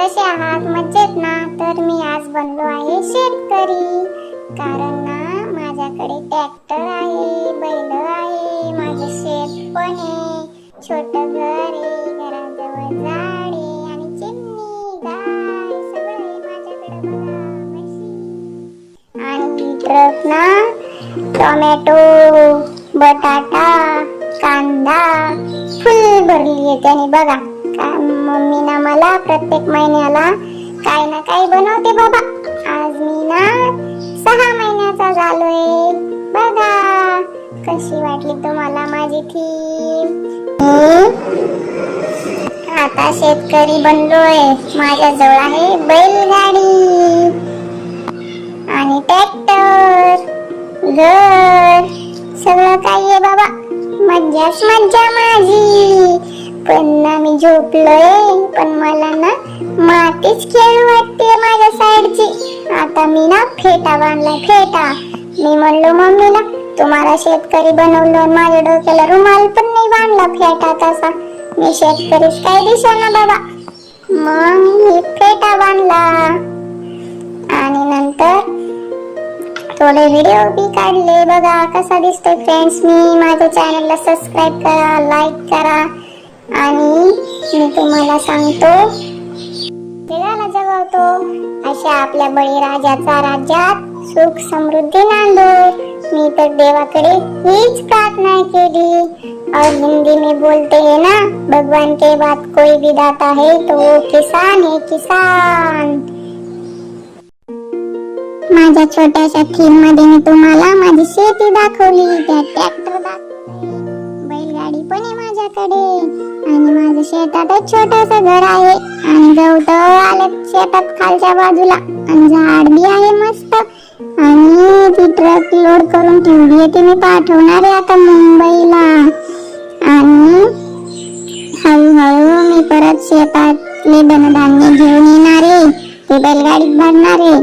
कसे आहात? मजेत ना? तर मी आज बनलो आहे शेतकरी. कारण ना माझ्याकडे ट्रॅक्टर आहे बैल आहे माझे शेत पण आहे. छोट घर आहे घराजवळ झाड आहे आणि चिमणी गाय सगळं आहे माझ्याकडे बघा म्हशी. आणि ट्रक ना टोमॅटो बटाटा कांदा फुल भरली आहे त्याने बघा. का मम्मी ना मला प्रत्येक महिन्याला काही ना काही बनवते बाबा. आज मी ना सहा महिन्याचा झालोय. बघा कशी वाटली तुम्हाला माझी थीम? आता शेतकरी बनलोय. माझ्याजवळ आहे बैलगाडी आणि ट्रॅक्टर घर सगळं काही आहे बाबा. मज्जाच मज्जा माझी. पण ना मी झोपलोय पण मला ना मातीच खेळ वाटते माझ्या साईडची. आता मी ना फेटा बांधला फेटा. मी म्हणलो मम्मीला तुम्हाला शेतकरी बनवलं माझ्या डोक्याला रुमाल पण नाही बांधला फेटा तसा. मी शेतकरीच काय दिसा ना बाबा. मग मी फेटा बांधला. आणि नंतर थोडे व्हिडिओ बी काढले. बघा कसा दिसतोय फ्रेंड्स मी. माझ्या चॅनलला सबस्क्राईब करा लाईक करा. आणि मी तुम्हाला सांगतो. देवाला जगवतो. अशा आपल्या बळीराजाचा राज्यात सुख समृद्धी नांदो मी तर देवाकडे हीच प्रार्थना केली. और हिंदी में बोलते हैं ना भगवान के बाद कोई भी दाता है तो वो किसान है किसान. माझ्या छोट्याशा थीममध्ये मी तुम्हाला माझी शेती दाखवली. त्या ट्रॅक्टर शेतात एक छोटस घर आहे. आणि गवत आले शेतात खालच्या बाजूला. आणि झाड बी आहे मस्त. आणि ती ट्रक लोड करून ठेवली आहे ती मी पाठवणार आहे आता मुंबईला. आणि हळूहळू मी परत शेतातले धनधान्य घेऊन येणार आहे. ते बैलगाडीत भरणार आहे.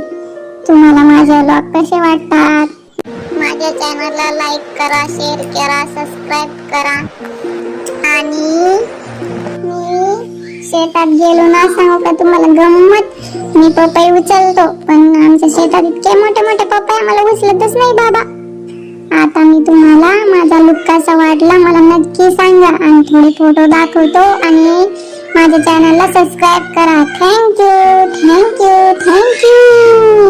तुम्हाला माझे ब्लॉग कसे वाटतात? माझ्या चॅनलला लाईक करा शेअर करा सबस्क्राईब करा. आणि शेतात गेलो ना सांगू का तुम्हाला? गंमत. मी पपई उचलतो पण आमच्या शेतात इतके मोठे मोठे पपई आम्हाला उचलतच नाही बाबा. आता मी तुम्हाला माझा लुक कसा वाटला मला नक्की सांगा. आणि थोडे फोटो दाखवतो आणि माझ्या चॅनलला सबस्क्राईब करा. Thank you thank you thank you